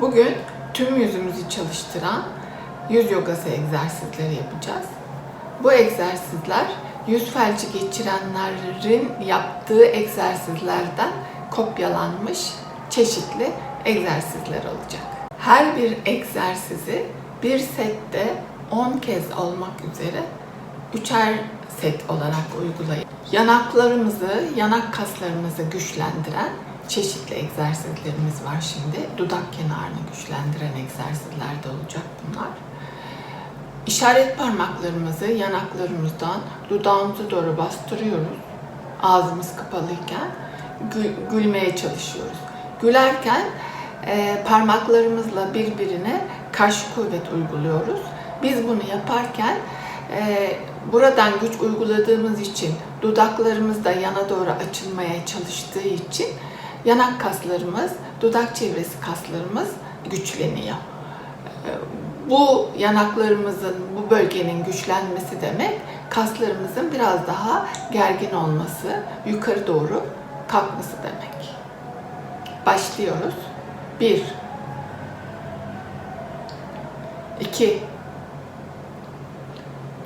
Bugün tüm yüzümüzü çalıştıran yüz yogası egzersizleri yapacağız. Bu egzersizler yüz felci geçirenlerin yaptığı egzersizlerden kopyalanmış çeşitli egzersizler olacak. Her bir egzersizi bir sette 10 kez olmak üzere üçer set olarak uygulayın. Yanaklarımızı, yanak kaslarımızı güçlendiren çeşitli egzersizlerimiz var şimdi. Dudak kenarını güçlendiren egzersizler de olacak bunlar. İşaret parmaklarımızı yanaklarımızdan dudağımıza doğru bastırıyoruz. Ağzımız kapalıyken gü- gülmeye çalışıyoruz. Gülerken e, parmaklarımızla birbirine karşı kuvvet uyguluyoruz. Biz bunu yaparken e, buradan güç uyguladığımız için dudaklarımız da yana doğru açılmaya çalıştığı için yanak kaslarımız, dudak çevresi kaslarımız güçleniyor. E, Bu yanaklarımızın, bu bölgenin güçlenmesi demek kaslarımızın biraz daha gergin olması, yukarı doğru kalkması demek. Başlıyoruz. 1 2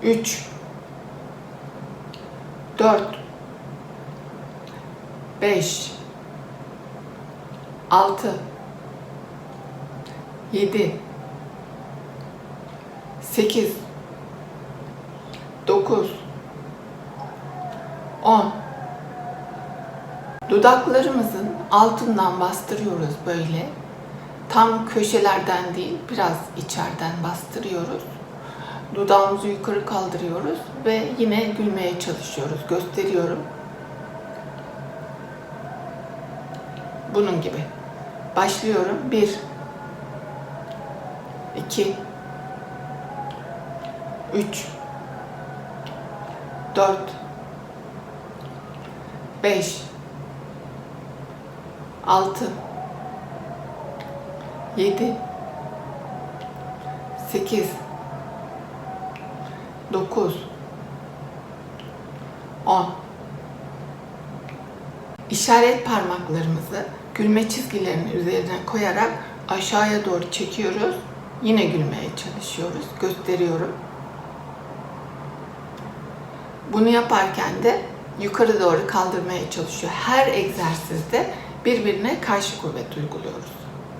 3 4 5 6 7 8 9 10 Dudaklarımızın altından bastırıyoruz böyle. Tam köşelerden değil, biraz içeriden bastırıyoruz. Dudağımızı yukarı kaldırıyoruz ve yine gülmeye çalışıyoruz. Gösteriyorum. Bunun gibi. Başlıyorum. 1 2 3 4 5 6 7 8 9 10 İşaret parmaklarımızı gülme çizgilerinin üzerine koyarak aşağıya doğru çekiyoruz. Yine gülmeye çalışıyoruz. Gösteriyorum. Bunu yaparken de yukarı doğru kaldırmaya çalışıyor. Her egzersizde birbirine karşı kuvvet uyguluyoruz.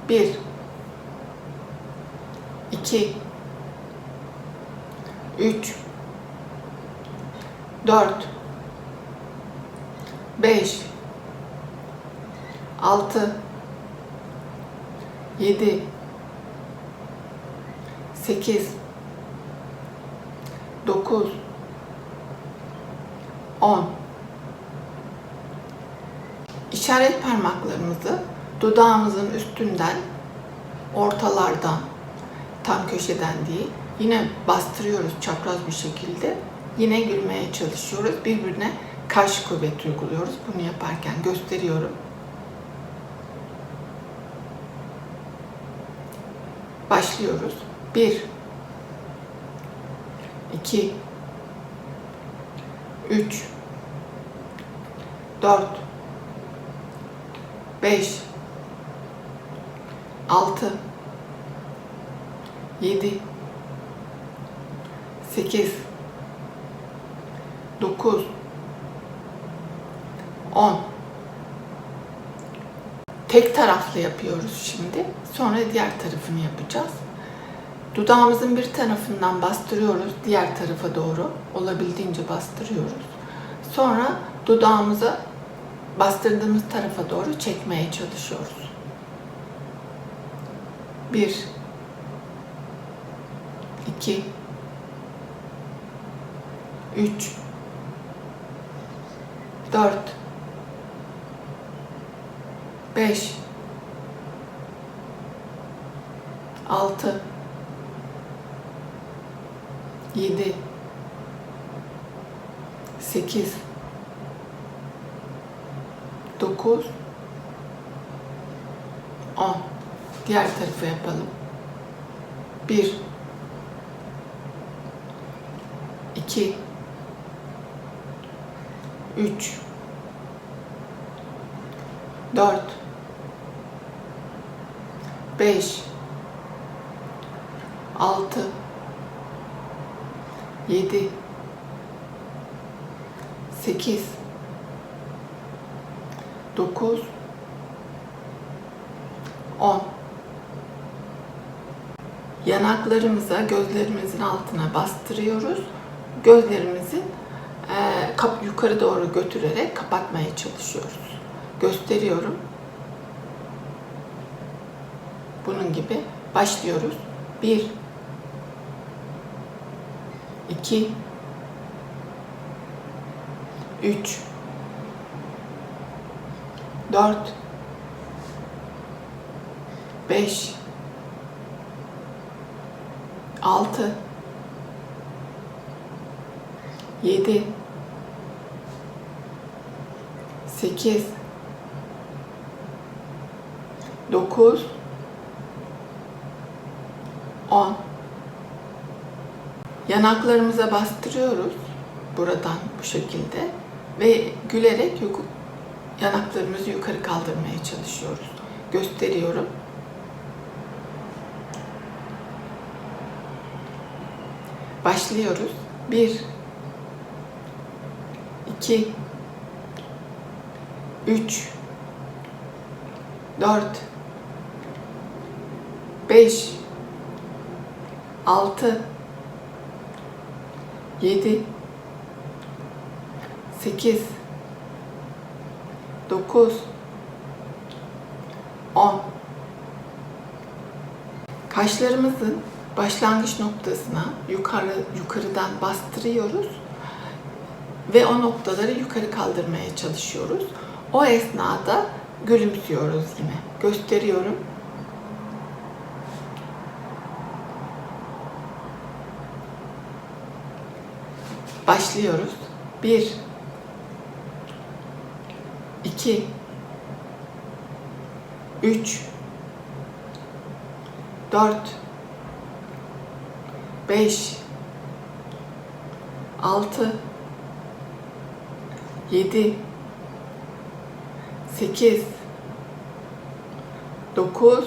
1 2 3 4 5 6 7 8 9 10 İşaret parmaklarımızı dudağımızın üstünden, ortalardan, tam köşeden değil, yine bastırıyoruz çapraz bir şekilde. Yine gülmeye çalışıyoruz. Birbirine karşı kuvvet uyguluyoruz. Bunu yaparken gösteriyorum. Başlıyoruz. 1 2 3 4 5 6 7 8 9 10 Tek taraflı yapıyoruz şimdi. Sonra diğer tarafını yapacağız. Dudağımızın bir tarafından bastırıyoruz diğer tarafa doğru. Olabildiğince bastırıyoruz. Sonra dudağımızı bastırdığımız tarafa doğru çekmeye çalışıyoruz. 1 2 3 4 5 6 7 8 9 10 Diğer tarafı yapalım. 1 2 3 4 5 6 7 8 9 10 Yanaklarımıza, gözlerimizin altına bastırıyoruz. Gözlerimizin kap yukarı doğru götürerek kapatmaya çalışıyoruz. Gösteriyorum. Bunun gibi başlıyoruz. 1 2 3 4 5 6 7 8 9 10 Yanaklarımıza bastırıyoruz buradan bu şekilde ve gülerek yanaklarımızı yukarı kaldırmaya çalışıyoruz. Gösteriyorum. Başlıyoruz. 1 2 3 4 5 6 7 8 9 10 Kaşlarımızın başlangıç noktasına yukarı yukarıdan bastırıyoruz ve o noktaları yukarı kaldırmaya çalışıyoruz. O esnada gülümsüyoruz yine. Gösteriyorum. Başlıyoruz. 1 2 3 4 5 6 7 8 9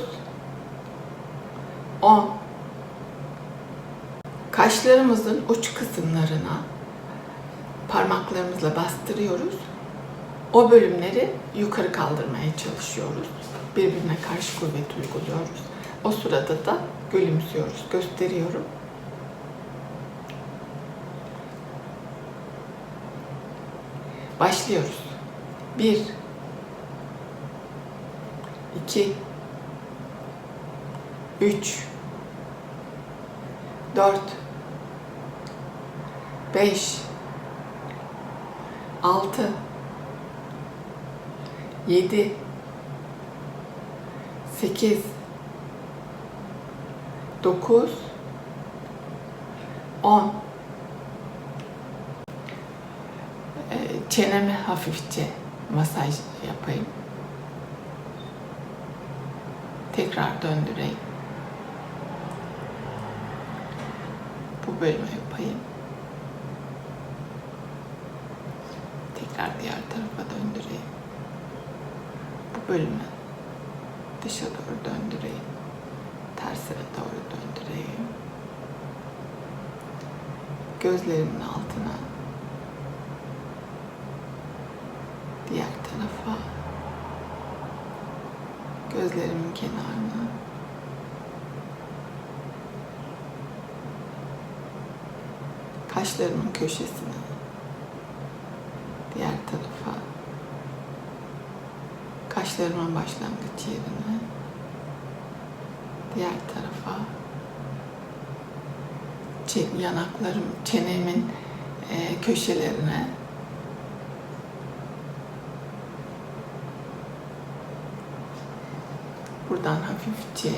10 Kaşlarımızın uç kısımlarına parmaklarımızla bastırıyoruz. O bölümleri yukarı kaldırmaya çalışıyoruz. Birbirine karşı kuvvet uyguluyoruz. O sırada da gülümsüyoruz. Gösteriyorum. Başlıyoruz. 1 2 3 4 5 6 7 8 9 10 Ee, Çeneme hafifçe masaj yapayım. Tekrar döndüreyim. Bu bölümü yapayım. Tekrar diğer tarafa döndüreyim. Bu bölümü dışa doğru döndüreyim. Tersine doğru döndüreyim. Gözlerimin altına. Diğer tarafa. Gözlerimin kenarına. Kaşlarımın köşesine. Diğer tarafa. Kaşlarımın başlangıç yerine. Diğer tarafa. Yanaklarım, çenemin e, köşelerine. Buradan hafifçe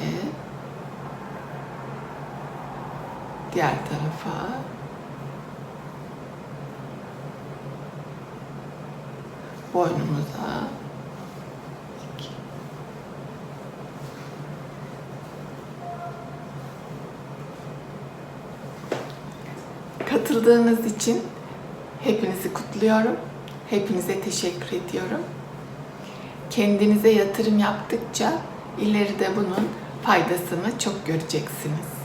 diğer tarafa boynumuza katıldığınız için hepinizi kutluyorum. Hepinize teşekkür ediyorum. Kendinize yatırım yaptıkça ileride bunun faydasını çok göreceksiniz.